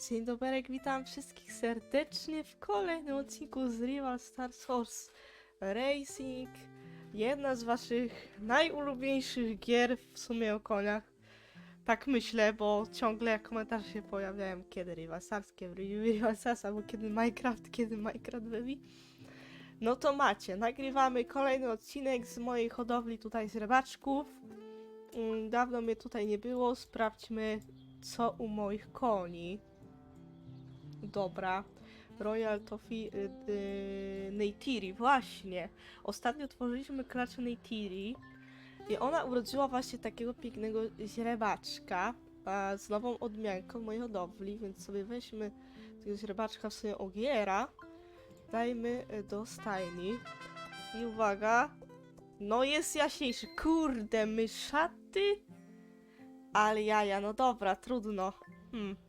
Dzień dobry, witam wszystkich serdecznie w kolejnym odcinku z Rival Stars Horse Racing. Jedna z waszych najulubieńszych gier w sumie o koniach. Tak myślę, bo ciągle jak komentarze się pojawiają, kiedy Rival Stars, kiedy Rival Stars, albo kiedy Minecraft, kiedy Minecraft Baby. No to macie, nagrywamy kolejny odcinek z mojej hodowli tutaj z rybaczków. Mm, Dawno mnie tutaj nie było, sprawdźmy co u moich koni. Dobra. Royal Toffee y, y, Neytiri, właśnie. Ostatnio tworzyliśmy klaczę Neytiri i ona urodziła właśnie takiego pięknego źrebaczka a, z nową odmianką mojej hodowli, więc sobie weźmy tego źrebaczka w sobie ogiera, dajmy y, do stajni i uwaga, no jest jaśniejszy, kurde, myszaty, ale jaja, no dobra, trudno, hmm.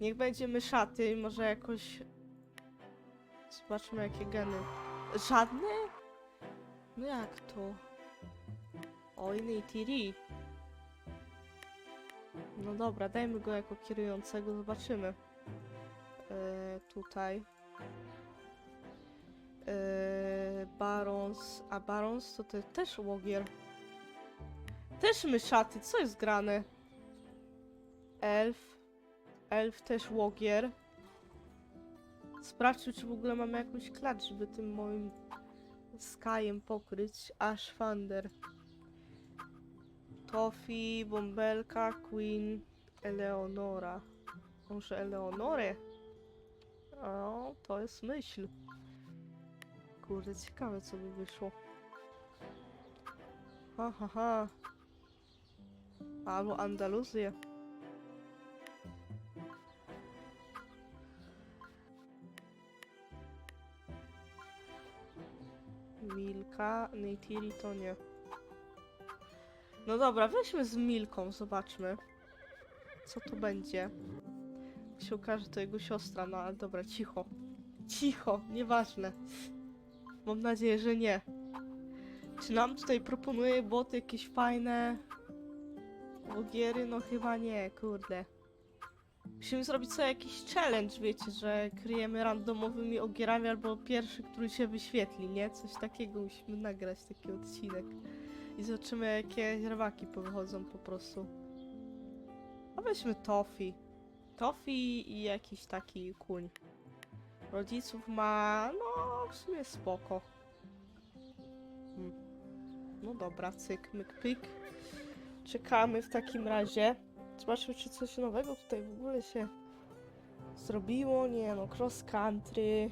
Niech będzie myszaty, może jakoś... Zobaczmy jakie geny. Żadne? No jak to? Oj, Neytiri. No dobra, dajmy go jako kierującego, zobaczymy. Eee, tutaj. Eee, Barons. A Barons to, to też łogier. Też myszaty, co jest grane? Elf. Elf też łogier. Sprawdźmy, czy w ogóle mamy jakąś klacz, żeby tym moim skajem pokryć. Ashwander. Tofi, Bąbelka, Queen, Eleonora. Może Eleonorę? O, to jest myśl. Kurde, ciekawe co by wyszło. Ha, ha, ha. Albo Andaluzję. Milka, Neytiri to nie. No dobra, weźmy z Milką, zobaczmy. Co to będzie. Jak się okaże, to jego siostra, no ale dobra, cicho. Cicho, nieważne. Mam nadzieję, że nie. Czy nam tutaj proponuje boty jakieś fajne ogiery? No chyba nie, kurde. Musimy zrobić sobie jakiś challenge, wiecie, że kryjemy randomowymi ogierami albo pierwszy, który się wyświetli, nie? Coś takiego musimy nagrać, taki odcinek. I zobaczymy, jakie rybaki powychodzą po prostu. A weźmy Tofi. Tofi i jakiś taki kuń. Rodziców ma, no w sumie spoko. Hmm. No dobra, cyk, myk, pyk. Czekamy w takim razie. Zobaczmy, czy coś nowego tutaj w ogóle się zrobiło. Nie no, cross country.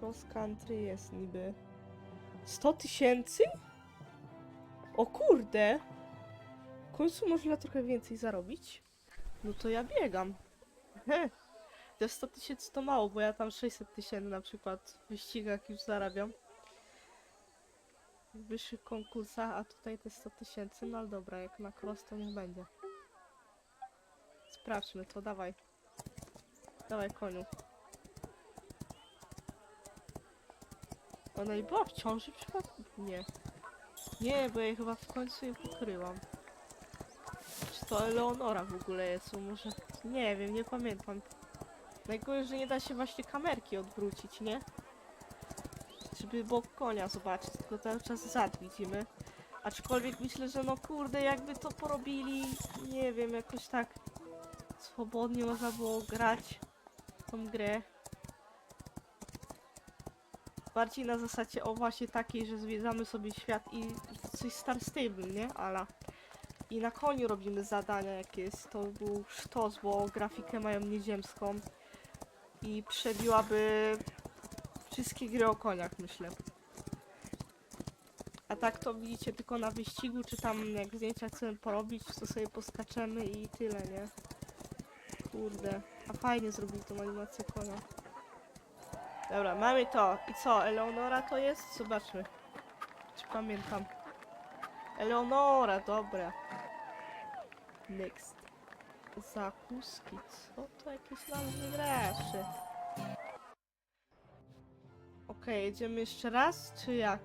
Cross country jest niby. 100 tysięcy? O kurde! W końcu można trochę więcej zarobić. No to ja biegam. Heh. Te 100 tysięcy to mało, bo ja tam 600 tysięcy na przykład w wyścigach już zarabiam. W wyższych konkursach, a tutaj te 100 tysięcy, no ale dobra, jak na cross to niech będzie. Sprawdźmy to, dawaj. Dawaj koniu. Ona i była w ciąży przypadku? Nie. Nie, bo jej chyba w końcu je pokryłam. Czy to Eleonora w ogóle jest? Może... Nie wiem, nie pamiętam. Najgorzej, że nie da się właśnie kamerki odwrócić, nie? Żeby bok konia zobaczyć, tylko cały czas zad widzimy. Aczkolwiek myślę, że no kurde, jakby to porobili, nie wiem, jakoś tak swobodnie można było grać tą grę. Bardziej na zasadzie o właśnie takiej, że zwiedzamy sobie świat i coś Star Stable, nie? Ala. I na koniu robimy zadania, jakie jest. To był sztos, bo grafikę mają nieziemską. I przebiłaby wszystkie gry o koniach, myślę. A tak to widzicie tylko na wyścigu, czy tam jak zdjęcia chcemy porobić, to sobie poskaczemy i tyle, nie? Kurde. A fajnie zrobili tą animację konia. Dobra, mamy to. I co, Eleonora to jest? Zobaczmy. Czy pamiętam. Eleonora, dobra. Next. Zakuski. Co to jakieś nazwy graczy? Jedziemy jeszcze raz, czy jak?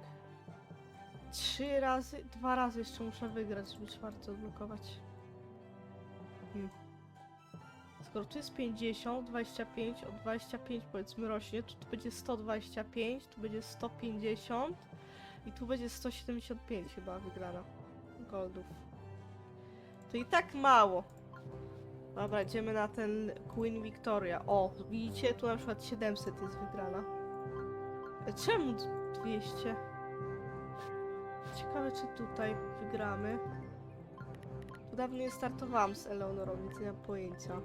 Trzy razy, dwa razy jeszcze muszę wygrać, żeby czwarty odblokować. Hmm. skoro tu jest 50, 25, o 25 powiedzmy rośnie, to tu będzie 125, tu będzie 150 i tu będzie 175 chyba wygrana goldów. To i tak mało. Dobra, idziemy na ten Queen Victoria. O, widzicie, tu na przykład 700 jest wygrana. Czemu 200? Ciekawe, czy tutaj wygramy. Dawno nie startowałam z Eleonorą, więc nie mam pojęcia.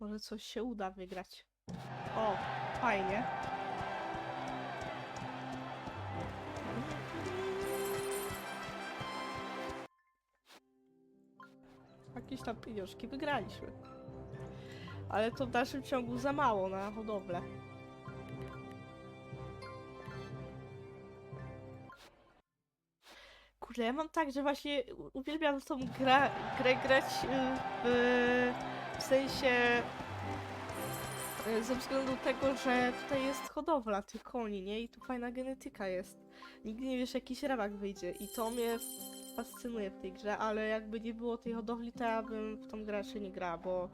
Może coś się uda wygrać. O, fajnie. Jakieś tam pieniążki wygraliśmy. Ale to w dalszym ciągu za mało na hodowlę. Kurde, ja mam tak, że właśnie uwielbiam tą gra, grę grać y, w, w sensie y, ze względu tego, że tutaj jest hodowla tych koni, nie? I tu fajna genetyka jest. Nigdy nie wiesz, jakiś rabak wyjdzie i to mnie fascynuje w tej grze, ale jakby nie było tej hodowli, to ja bym w tą grę raczej nie grała, bo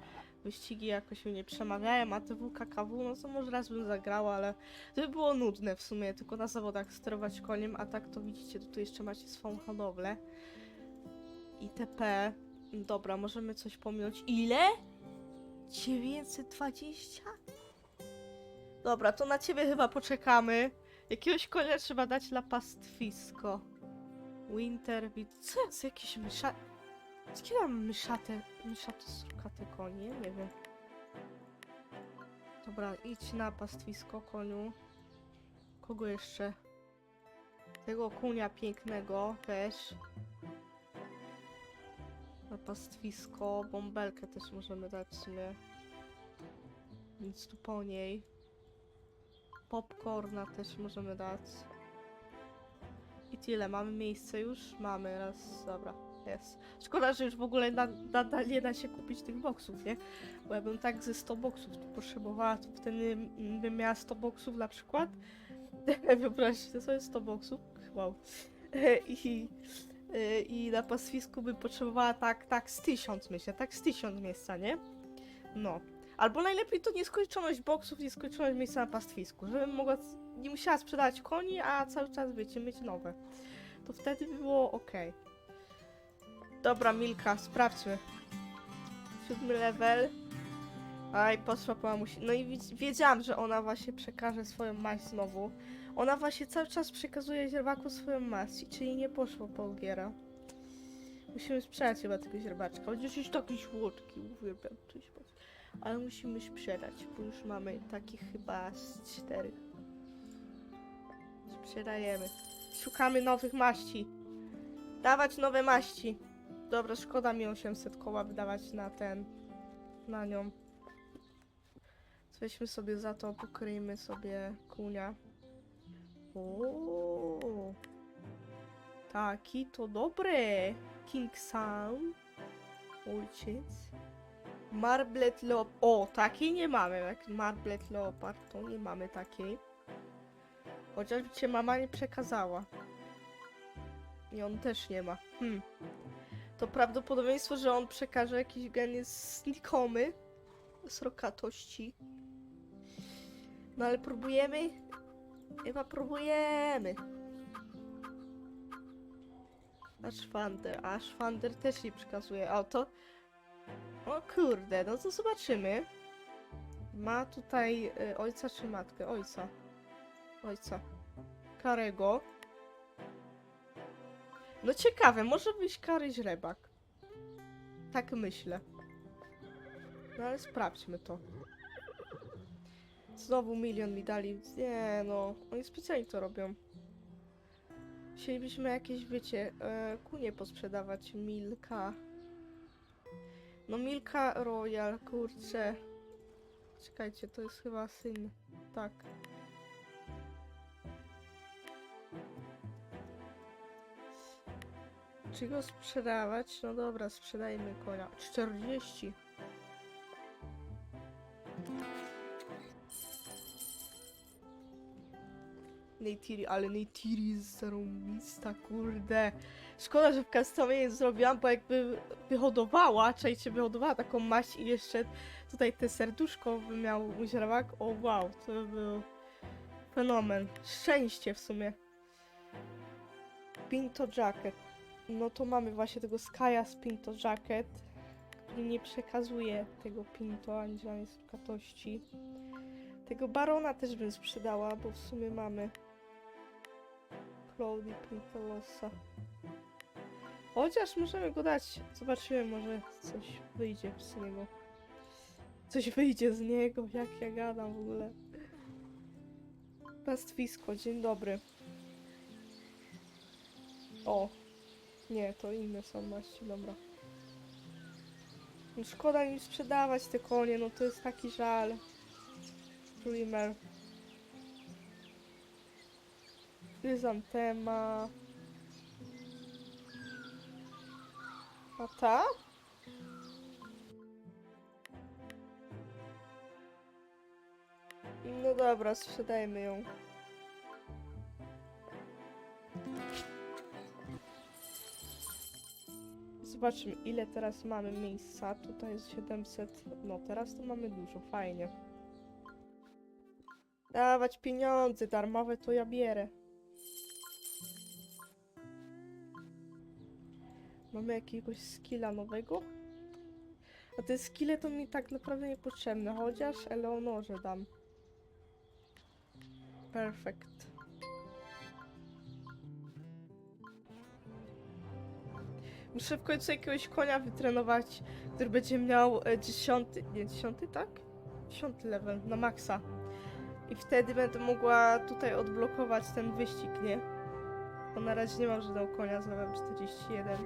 wyścigi jakoś mnie nie przemawiają, a TW, KKW, no to może raz bym zagrała, ale to by było nudne w sumie, tylko na zawodach sterować koniem, a tak to widzicie, tu jeszcze macie swoją hodowlę. ITP. Dobra, możemy coś pominąć. Ile? 920? Dobra, to na ciebie chyba poczekamy. Jakiegoś konia trzeba dać na pastwisko. Winter, wit- co jest jakieś mysza... Jakie mam myszate, myszate srukate konie? Nie wiem. Dobra, idź na pastwisko, koniu. Kogo jeszcze? Tego kunia pięknego weź. Na pastwisko. Bąbelkę też możemy dać w sumie. Nic tu po niej. Popcorna też możemy dać. I tyle. Mamy miejsce już? Mamy. Raz. Dobra. Jest. Szkoda, że już w ogóle na- nadal nie da się kupić tych boksów, nie? Bo ja bym tak ze 100 boksów potrzebowała, to wtedy bym miała 100 boksów na przykład. Wyobraźcie sobie 100 boksów. Wow. I, I na pastwisku bym potrzebowała tak, tak z 1000 myślę, tak z 1000 miejsca, nie? No. Albo najlepiej to nieskończoność boksów, nieskończoność miejsca na pastwisku, żebym mogła, nie musiała sprzedać koni, a cały czas, wiecie, mieć nowe. To wtedy by było ok. Dobra, Milka, sprawdźmy. Siódmy level. Aj, poszła po mamusi. No i wi- wiedziałam, że ona właśnie przekaże swoją maść znowu. Ona właśnie cały czas przekazuje źrebaku swoją maść, czyli nie poszło po Ogiera. Musimy sprzedać chyba tego źrebaczka. Chociaż jest taki słodki, uwielbiam śpiewać. Ale musimy sprzedać, bo już mamy takich chyba z cztery. Sprzedajemy. Szukamy nowych maści. Dawać nowe maści. Dobra, szkoda mi 800 koła wydawać na ten, na nią. Weźmy sobie za to, pokryjmy sobie kunia. O, taki to dobre. King Sam. Ojciec. Marblet Leop... O, takiej nie mamy. Jak Marblet Leopard, to nie mamy takiej. Chociaż cię mama nie przekazała. I on też nie ma. Hmm. To prawdopodobieństwo, że on przekaże jakiś gen jest znikomy. Srokatości. No ale próbujemy? Chyba próbujemy. Ashwander. A Ashwander też nie przekazuje. O to. O kurde, no to zobaczymy. Ma tutaj y, ojca czy matkę? Ojca. Ojca. Karego. No ciekawe, może być kary źrebak. Tak myślę. No ale sprawdźmy to. Znowu milion mi dali. Nie no, oni specjalnie to robią. Chcielibyśmy jakieś, wiecie, e, kunie posprzedawać. Milka. No Milka Royal, kurczę. Czekajcie, to jest chyba syn. Tak. Czy go sprzedawać? No dobra, sprzedajmy konia. 40. Neytiri, ale Neytiri jest zarąbista, kurde. Szkoda, że w customie nie zrobiłam, bo jakby wyhodowała, czajcie, wyhodowała taką maść i jeszcze tutaj te serduszko by miał źrebak. O wow, to by był fenomen. Szczęście w sumie. Pinto Jacket. No to mamy właśnie tego Skya z Pinto Jacket, który nie przekazuje tego Pinto ani żadnej srokatości. Tego Barona też bym sprzedała, bo w sumie mamy Cloudy Pintolosa. Chociaż możemy go dać. Zobaczymy, może coś wyjdzie z niego. Coś wyjdzie z niego, jak ja gadam w ogóle. Pastwisko, dzień dobry. O, nie, to inne są maści, dobra. No szkoda im sprzedawać te konie, no to jest taki żal. Dreamer. Chryzantema. A ta? No dobra, sprzedajmy ją. Zobaczmy, ile teraz mamy miejsca. Tutaj jest 700. No, teraz to mamy dużo, fajnie. Dawać pieniądze darmowe to ja bierę. Mamy jakiegoś skilla nowego? A te skille to mi tak naprawdę niepotrzebne, chociaż Eleonorze dam. Perfekt. Muszę w końcu jakiegoś konia wytrenować, który będzie miał e, dziesiąty, nie dziesiąty, tak? Dziesiąty level na maksa. I wtedy będę mogła tutaj odblokować ten wyścig, nie? Bo na razie nie mam żadnego konia z level 41.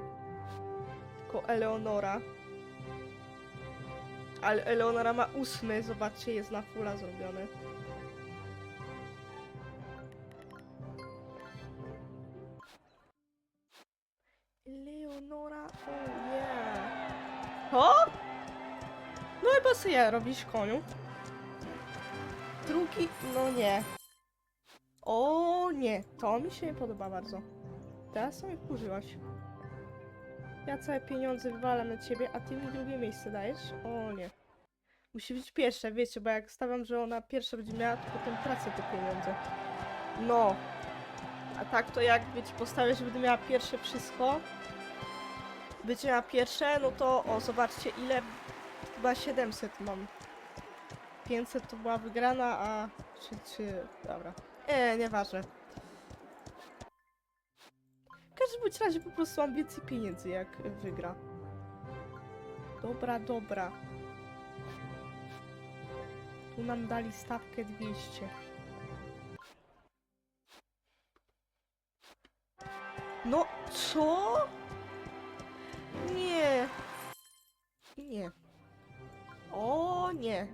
Tylko Eleonora. Ale Eleonora ma ósmy, zobaczcie, jest na fulla zrobiony. Robisz koniu. Drugi, no nie. O nie, to mi się nie podoba bardzo. Teraz sobie wkurzyłaś. Ja całe pieniądze wywalam na ciebie, a ty mi drugie miejsce dajesz? O nie. Musi być pierwsze, wiecie, bo jak stawiam, że ona pierwsza będzie miała, to potem tracę te pieniądze. No. A tak to jak, wiecie, postawię, że będę miała pierwsze wszystko, będzie miała pierwsze, no to o, zobaczcie ile, chyba 700 mam. 500 to była wygrana, a czy, czy, dobra. E, nieważne. W każdym bądź razie po prostu mam więcej pieniędzy jak wygra. Dobra, dobra. Tu nam dali stawkę 200. No, co? Nie. Nie. O nie.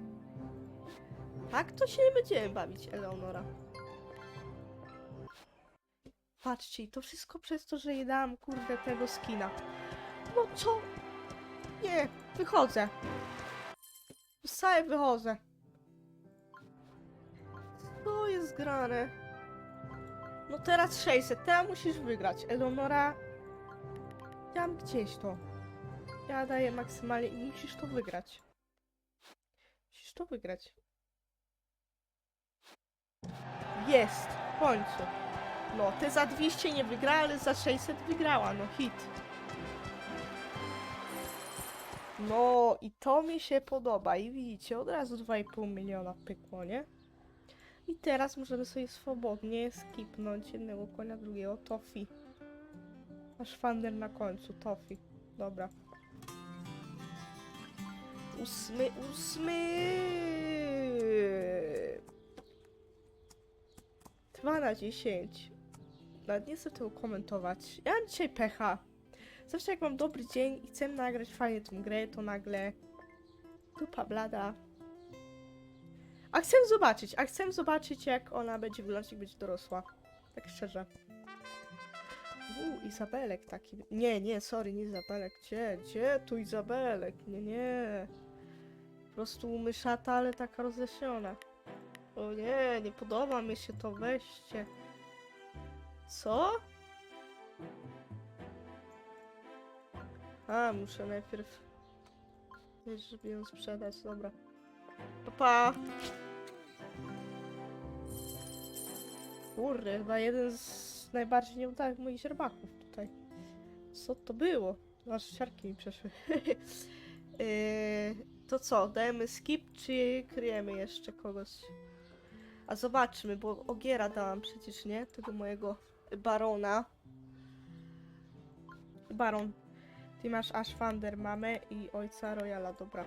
Tak to się nie będziemy bawić, Eleonora. Patrzcie, to wszystko przez to, że jej dałam, kurde, tego skina. No co? Nie, wychodzę. Wstaję, wychodzę. Co jest grane? No teraz 600, teraz musisz wygrać. Eleonora, ja mam gdzieś to. Ja daję maksymalnie i musisz to wygrać. Musisz to wygrać. Jest! W końcu. No, ty za 200 nie wygra, ale za 600 wygrała, no hit. No i to mi się podoba i widzicie, od razu 2,5 miliona pykło, nie? I teraz możemy sobie swobodnie skipnąć jednego konia, drugiego, Tofi. Masz fander na końcu, Tofi. Dobra. Ósmy, ósmy! 2 na 10. Nawet nie chcę tego komentować. Ja mam dzisiaj pecha. Zawsze jak mam dobry dzień i chcę nagrać fajnie tę grę, to nagle dupa blada. A chcę zobaczyć, a chcę zobaczyć jak ona będzie wyglądać, jak będzie dorosła. Tak szczerze. Uuu, Izabelek taki. Nie, nie, sorry, nie Izabelek. Gdzie, gdzie tu Izabelek? Nie, nie. Prostu myszata, ale taka rozjaśniona. O nie, nie podoba mi się to, weźcie. Co? A, muszę najpierw... Żeby ją sprzedać, dobra. Pa, pa. Kurde, chyba jeden z najbardziej nieudanych moich źrebaków tutaj. Co to było? Aż siarki mi przeszły. yy, to co, dajemy skip, czy kryjemy jeszcze kogoś? A zobaczmy, bo Ogiera dałam przecież, nie? Tego mojego barona. Baron. Ty masz Ashwander, mamę i ojca Royala, dobra.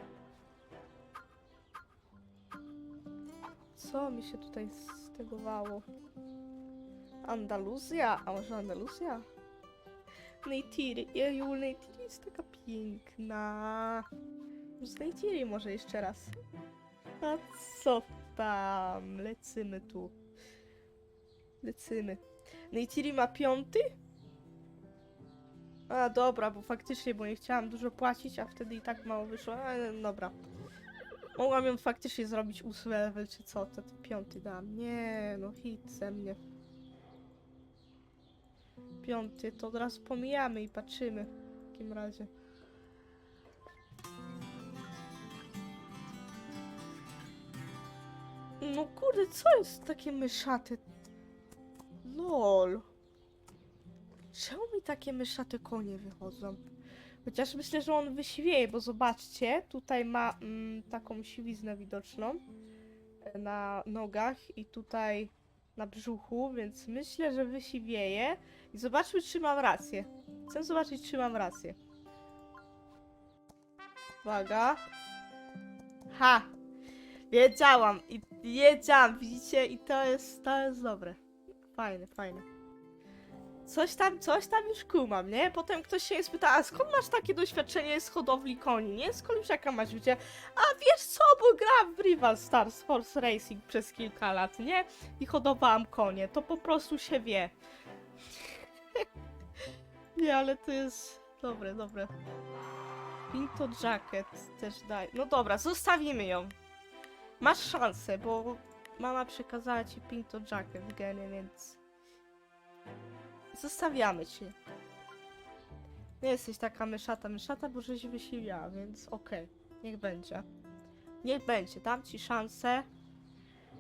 Co mi się tutaj stegowało? Andaluzja? A może Andaluzja? Neytiri, jeju, Neytiri jest taka piękna. Z Neytiri może jeszcze raz. A co tam? Lecymy tu. Lecymy. Neytiri ma piąty? A dobra, bo faktycznie, bo nie chciałam dużo płacić, a wtedy i tak mało wyszło. Ale dobra. Mogłam ją faktycznie zrobić ósmy level, czy co, to ten piąty dam. Nie, no hit ze mnie. Piąty, to od razu pomijamy i patrzymy. W takim razie. No kurde, co jest takie myszate? Lol. Czemu mi takie myszate konie wychodzą? Chociaż myślę, że on wysiwieje, bo zobaczcie, tutaj ma mm, taką siwiznę widoczną e, na nogach i tutaj na brzuchu, więc myślę, że wysiwieje. I zobaczmy, czy mam rację. Chcę zobaczyć, czy mam rację. Uwaga. Ha! Wiedziałam i wiedziałam, widzicie? I to jest, to jest dobre. Fajne, fajne. Coś tam, coś tam już kumam, nie? Potem ktoś się spyta, a skąd masz takie doświadczenie z hodowli koni, nie? Skąd jaka masz życie? A wiesz co, bo grałam w Rival Stars Force Racing przez kilka lat, nie? I hodowałam konie, to po prostu się wie. nie, ale to jest dobre, dobre. Pinto Jacket też daj. No dobra, zostawimy ją. Masz szansę, bo mama przekazała ci Pinto Jacket w genie, więc... Zostawiamy cię. Nie jesteś taka myszata, myszata, bo żeś wysiliła, więc okej, niech będzie. Niech będzie, dam ci szansę.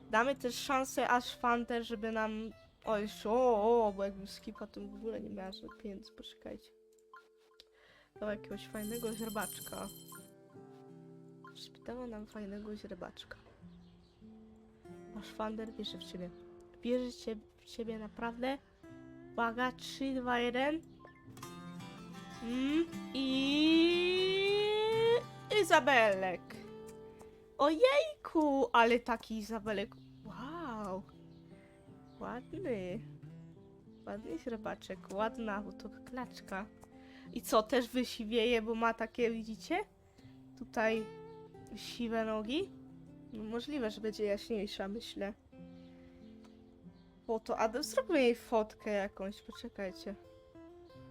Damy też szansę aż Fante, żeby nam... O, jeszcze, o, o, bo jakbym skipa, to w ogóle nie miała żadnych pieniędzy, poczekajcie. Do jakiegoś fajnego źrebaczka. Spytała nam fajnego źrebaczka. Masz Fander, wierzę w ciebie. Wierzę cię, w ciebie naprawdę. Uwaga, 3, 2, 1. Mm, I... Izabelek. Ojejku, ale taki Izabelek. Wow. Ładny. Ładny źrebaczek, ładna, to klaczka. I co, też wysiwieje, bo ma takie, widzicie? Tutaj siwe nogi. Możliwe, że będzie jaśniejsza, myślę. Foto, a zróbmy jej fotkę jakąś, poczekajcie.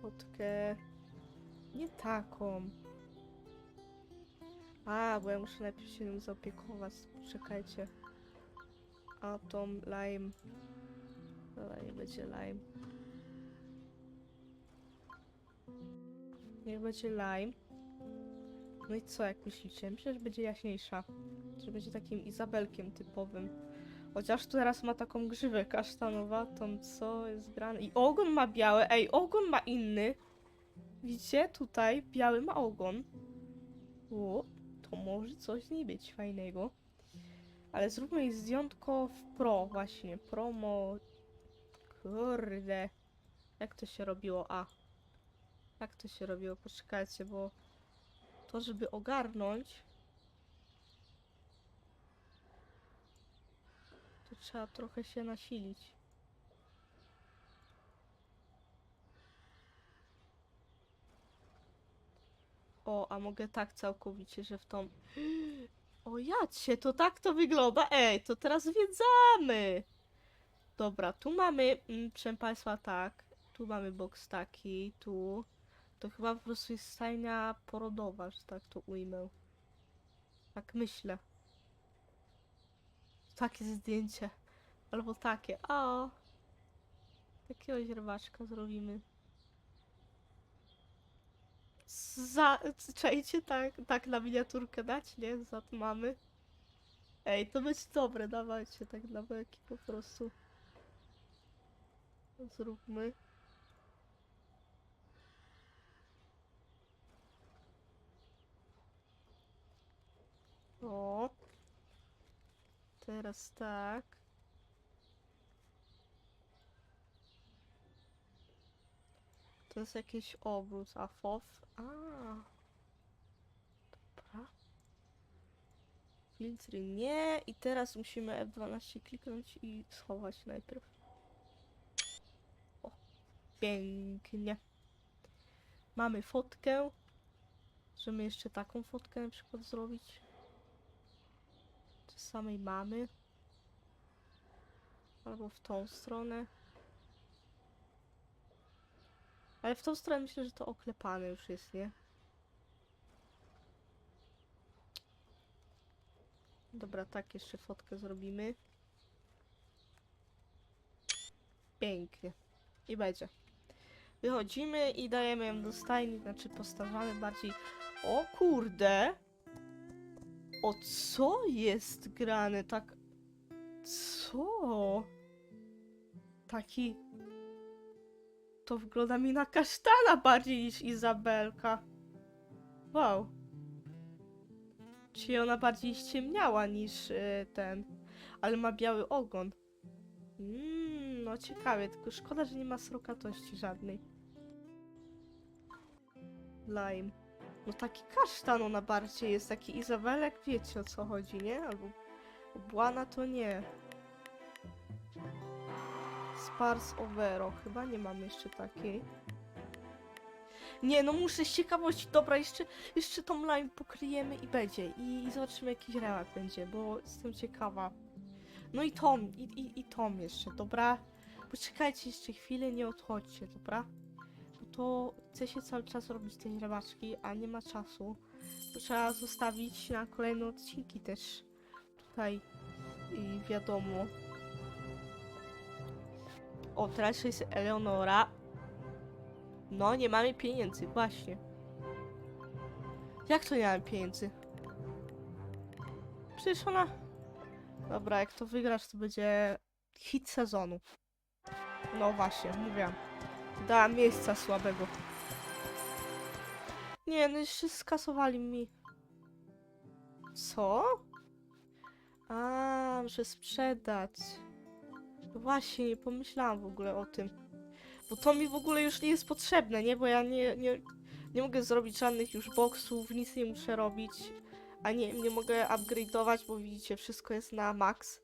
Fotkę... Nie taką. A, bo ja muszę najpierw się nią zaopiekować, poczekajcie. Atom, lime. Dobra, nie będzie lime. Niech będzie lime. No i co, jak myślicie? Myślę, że będzie jaśniejsza. Że będzie takim Izabelkiem typowym. Chociaż tu teraz ma taką grzywę kasztanowatą, co jest grane. I ogon ma biały. Ej, ogon ma inny. Widzicie? Tutaj biały ma ogon. O, to może coś z być fajnego. Ale zróbmy jej zdjątko w pro właśnie. Promo... Kurde. Jak to się robiło? A. Jak to się robiło? Poczekajcie, bo... To, żeby ogarnąć... To trzeba trochę się nasilić. O, a mogę tak całkowicie, że w tą... O jacie, to tak to wygląda. Ej, to teraz zwiedzamy. Dobra, tu mamy, mm, proszę Państwa, tak. Tu mamy boks taki, tu. To chyba po prostu jest stajnia porodowa, że tak to ujmę. Tak myślę. Takie zdjęcie. Albo takie. O. Jakiegoś rybaczka zrobimy. Za... Czajcie tak, tak na miniaturkę dać, nie? Za to mamy. Ej, to będzie dobre, dawajcie tak dla beki po prostu. Zróbmy. O. Teraz tak. To jest jakiś obrót, a FOF. A. Dobra. Filtry nie. I teraz musimy F12 kliknąć i schować najpierw. O. Pięknie. Mamy fotkę. Możemy jeszcze taką fotkę na przykład zrobić. Samej mamy. Albo w tą stronę. Ale w tą stronę myślę, że to oklepane już jest, nie? Dobra, tak, jeszcze fotkę zrobimy. Pięknie. I będzie. Wychodzimy i dajemy ją do stajni, znaczy postawiamy bardziej... O kurde! O co jest grane? Tak... Co? Taki... To wygląda mi na kasztana bardziej niż Izabelka. Wow. Czyli ona bardziej ściemniała niż y, ten. Ale ma biały ogon. Mmm, no ciekawie, tylko szkoda, że nie ma srokatości żadnej. Lime. Taki kasztan ona bardziej jest, taki Izabelek, wiecie o co chodzi, nie? Albo Błana to nie. Spars Overo, chyba nie mam jeszcze takiej. Nie, no muszę z ciekawości, dobra, jeszcze, jeszcze tą lime pokryjemy i będzie. I, i zobaczymy jakiś reak będzie, bo jestem ciekawa. No i Tom, i, i, i Tom jeszcze, dobra? Poczekajcie jeszcze chwilę, nie odchodźcie, dobra? To chce się cały czas robić tej rybaczki, a nie ma czasu. To trzeba zostawić na kolejne odcinki też. Tutaj i wiadomo. O, teraz jest Eleonora. No, nie mamy pieniędzy, właśnie. Jak to nie mamy pieniędzy? Przecież ona... Dobra, jak to wygrasz, to będzie hit sezonu. No właśnie, mówiłam. Da miejsca słabego. Nie, no jeszcze skasowali mi. Co? A, muszę sprzedać. No Właśnie, nie pomyślałam w ogóle o tym. Bo to mi w ogóle już nie jest potrzebne, nie? Bo ja nie, nie, nie mogę zrobić żadnych już boksów, nic nie muszę robić. A nie, nie mogę upgrade'ować, bo widzicie, wszystko jest na max.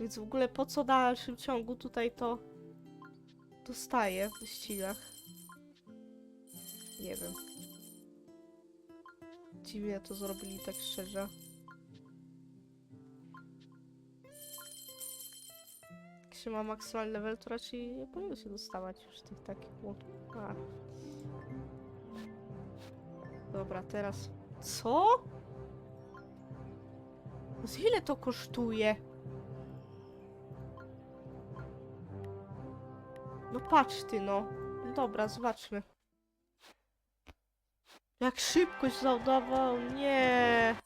Więc w ogóle po co dalszym ciągu tutaj to dostaję w wyścigach? Nie wiem. Dziwnie to zrobili, tak szczerze. Jak się ma maksymalny level, to raczej nie powinno się dostawać już tych takich. A. Dobra, teraz... Co? Z ile to kosztuje? No patrz ty, no. No Dobra, zobaczmy. Jak szybkość zadawał, nie.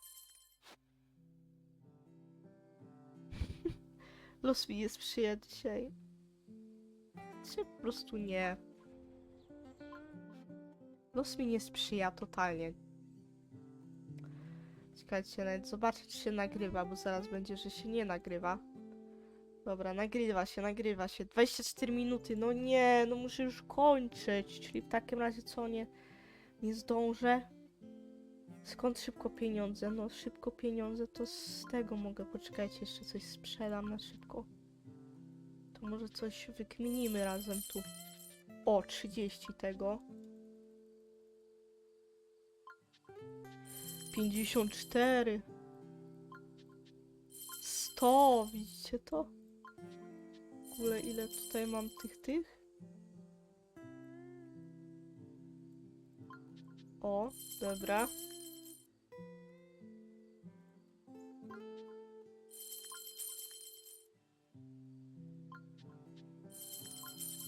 Los mi nie sprzyja dzisiaj. Czy po prostu nie. Los mi nie sprzyja totalnie. Czekajcie, nawet zobaczę, czy się nagrywa, bo zaraz będzie, że się nie nagrywa. Dobra, nagrywa się, nagrywa się. 24 minuty, no nie, no muszę już kończyć. Czyli w takim razie co, nie, nie zdążę? Skąd szybko pieniądze? No szybko pieniądze to z tego mogę. Poczekajcie, jeszcze coś sprzedam na szybko. To może coś wykminimy razem tu. O, 30 tego. 54. 100, widzicie to? Ogóle ile tutaj mam tych tych? O, dobra.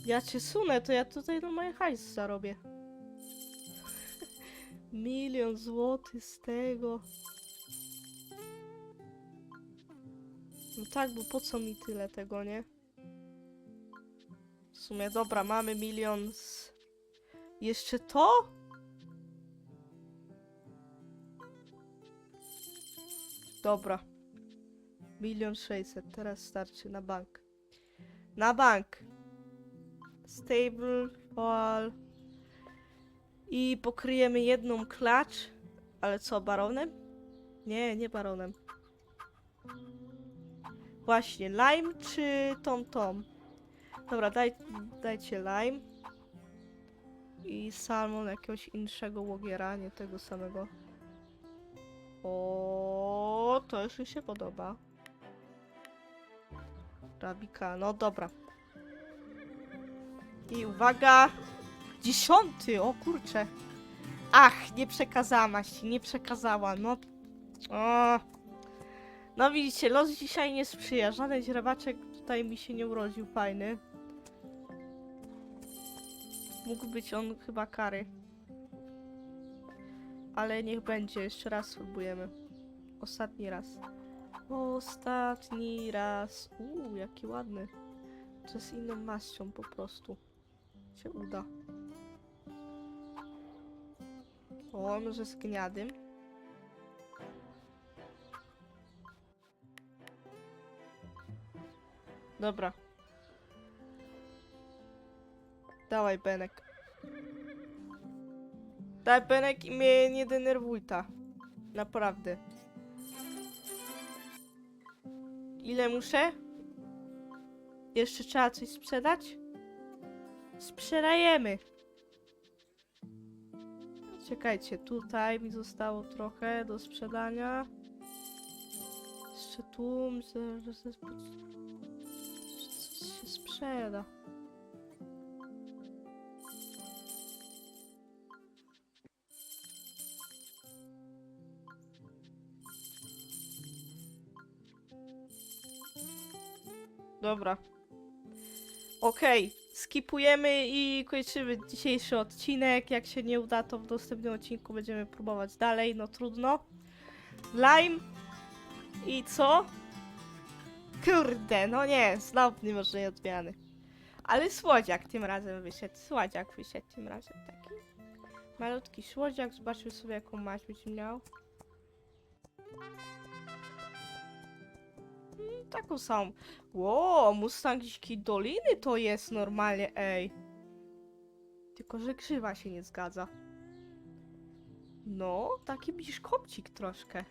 Ja cię sunę, to ja tutaj normalnie hajs zarobię. Milion złotych z tego. No tak, bo po co mi tyle tego, nie? Sumie, dobra, mamy milion z... Jeszcze to? Dobra. Milion sześćset, teraz starczy na bank. Na bank. Stable, wall. I pokryjemy jedną klacz. Ale co, baronem? Nie, nie baronem. Właśnie, lime czy tom tom? Dobra, daj, dajcie lime. I salmon jakiegoś innego łogiera, nie tego samego. O, to już mi się podoba. Rabika, no dobra. I uwaga! Dziesiąty, o kurcze. Ach, nie przekazałaś, nie przekazała, no. O. No widzicie, los dzisiaj nie sprzyja. Żaden źrebaczek tutaj mi się nie urodził fajny. Mógł być on chyba kary. Ale niech będzie, jeszcze raz spróbujemy. Ostatni raz. Ostatni raz. Uuu, jaki ładny. To z inną maścią po prostu. Się uda. O, może z gniadym. Dobra. Dawaj, Benek. Daj, Benek i mnie nie denerwuj ta. Naprawdę. Ile muszę? Jeszcze trzeba coś sprzedać? Sprzedajemy. Czekajcie, tutaj mi zostało trochę do sprzedania. Jeszcze tu myślę, że się sprzeda. Dobra. Okej, skipujemy i kończymy dzisiejszy odcinek. Jak się nie uda, to w następnym odcinku będziemy próbować dalej. No trudno. Lime. I co? Kurde, no nie, znowu nie może odmiany. Ale słodziak tym razem wyszedł. Słodziak wyszedł tym razem taki. Malutki słodziak, zobaczymy sobie jaką maść będzie miał. Taką samą. Ło, Mustang dziki doliny to jest normalnie, ej. Tylko, że krzywa się nie zgadza. No, taki biszkopcik troszkę.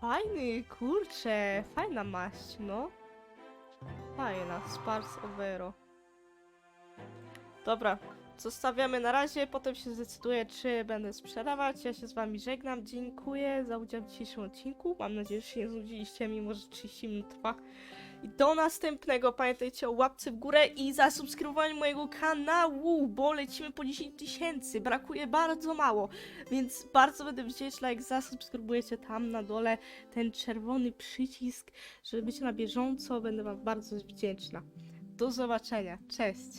Fajny, kurczę, fajna maść, no. Fajna, Spars Overo. Dobra, zostawiamy na razie, potem się zdecyduję, czy będę sprzedawać. Ja się z wami żegnam, dziękuję za udział w dzisiejszym odcinku. Mam nadzieję, że się nie znudziliście, mimo że 30 minut trwa. I do następnego pamiętajcie o łapce w górę i zasubskrybowaniu mojego kanału, bo lecimy po 10 tysięcy. Brakuje bardzo mało, więc bardzo będę wdzięczna, jak zasubskrybujecie tam na dole ten czerwony przycisk, żeby być na bieżąco. Będę wam bardzo wdzięczna. Do zobaczenia. Cześć!